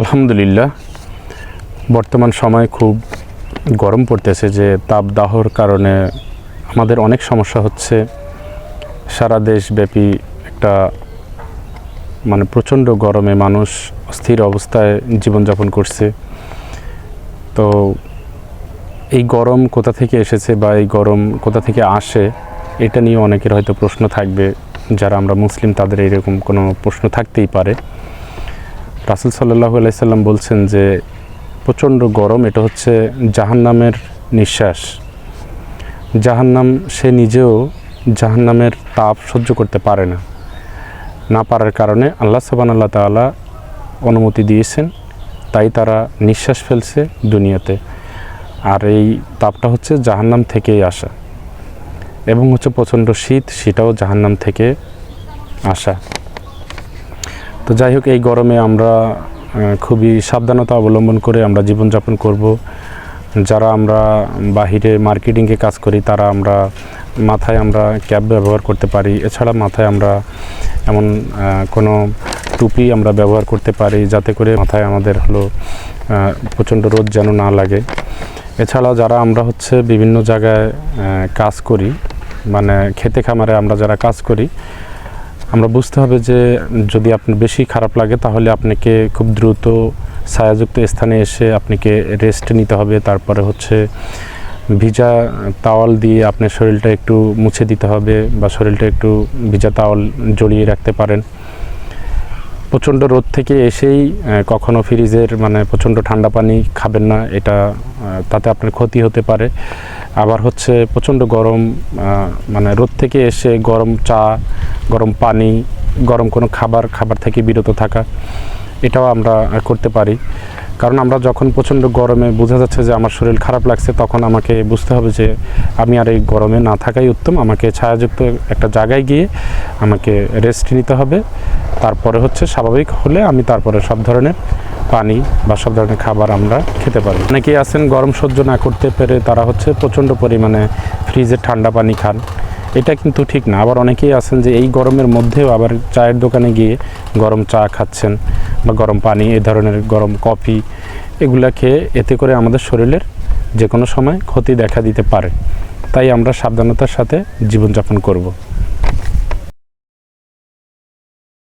আলহামদুলিল্লাহ, বর্তমান সময় খুব গরম পড়তেছে যে তাপদাহর কারণে আমাদের অনেক সমস্যা হচ্ছে। সারা দেশব্যাপী একটা মানে প্রচণ্ড গরমে মানুষ অস্থির অবস্থায় জীবনযাপন করছে। তো এই গরম কোথা থেকে এসেছে বা এই গরম কোথা থেকে আসে, এটা নিয়ে অনেকের হয়তো প্রশ্ন থাকবে। যারা আমরা মুসলিম তাদের এরকম কোনো প্রশ্ন থাকতেই পারে। রাসুল সাল্লাহ আলাইসাল্লাম বলছেন যে, প্রচণ্ড গরম, এটা হচ্ছে জাহান্নামের নিঃশ্বাস। জাহান্নাম, সে নিজেও জাহান্নামের তাপ সহ্য করতে পারে না। না পারার কারণে আল্লাহ সাবান আল্লাহ তাআলা অনুমতি দিয়েছেন, তাই তারা নিঃশ্বাস ফেলছে দুনিয়াতে। আর এই তাপটা হচ্ছে জাহান্নাম থেকেই আসা। এবং হচ্ছে প্রচণ্ড শীত, সেটাও জাহান্নাম থেকে আসা। তো যাই হোক, এই গরমে আমরা খুবই সাবধানতা অবলম্বন করে আমরা জীবনযাপন করব। যারা আমরা বাহিরে মার্কেটিংয়ে কাজ করি, তারা আমরা মাথায় আমরা ক্যাপ ব্যবহার করতে পারি। এছাড়া মাথায় আমরা এমন কোনো টুপি আমরা ব্যবহার করতে পারি, যাতে করে মাথায় আমাদের হলো প্রচণ্ড রোদ যেন না লাগে। এছাড়া যারা আমরা হচ্ছে বিভিন্ন জায়গায় কাজ করি মানে খেতে খামারে আমরা যারা কাজ করি আমরা বুঝতে হবে যে যদি আপনার বেশি খারাপ লাগে, তাহলে আপনাকে খুব দ্রুত ছায়াযুক্ত স্থানে এসে আপনাকে রেস্ট নিতে হবে। তারপরে হচ্ছে ভিজা তাওয়াল দিয়ে আপনার শরীরটা একটু মুছে দিতে হবে বা শরীরটা একটু ভিজা তাওয়াল জড়িয়ে রাখতে পারেন। প্রচণ্ড রোদ থেকে এসেই কখনো ফ্রিজের মানে প্রচণ্ড ঠান্ডা পানি খাবেন না। এটা তাতে আপনার ক্ষতি হতে পারে। আবার হচ্ছে প্রচণ্ড গরম মানে রোদ থেকে এসে গরম চা, গরম পানি, গরম কোনো খাবার খাবার থেকে বিরত থাকা, এটাও আমরা করতে পারি। কারণ আমরা যখন প্রচণ্ড গরমে বোঝা যাচ্ছে যে আমার শরীর খারাপ লাগছে, তখন আমাকে বুঝতে হবে যে আমি আর এই গরমে না থাকাই উত্তম। আমাকে ছায়াযুক্ত একটা জায়গায় গিয়ে আমাকে রেস্ট নিতে হবে। তারপরে হচ্ছে স্বাভাবিক হলে আমি তারপরে সব ধরনের পানি বা সব ধরনের খাবার আমরা খেতে পারি। অনেকেই আছেন গরম সহ্য না করতে পেরে তারা হচ্ছে প্রচণ্ড পরিমাণে ফ্রিজে ঠান্ডা পানি খান। এটা কিন্তু ঠিক না। আবার অনেকেই আছেন যে এই গরমের মধ্যেও আবার চায়ের দোকানে গিয়ে গরম চা খাচ্ছেন বা গরম পানি, এ ধরনের গরম কফি এগুলা খেয়ে এতে করে আমাদের শরীরের যে কোনো সময় ক্ষতি দেখা দিতে পারে। তাই আমরা সাবধানতার সাথে জীবনযাপন করব।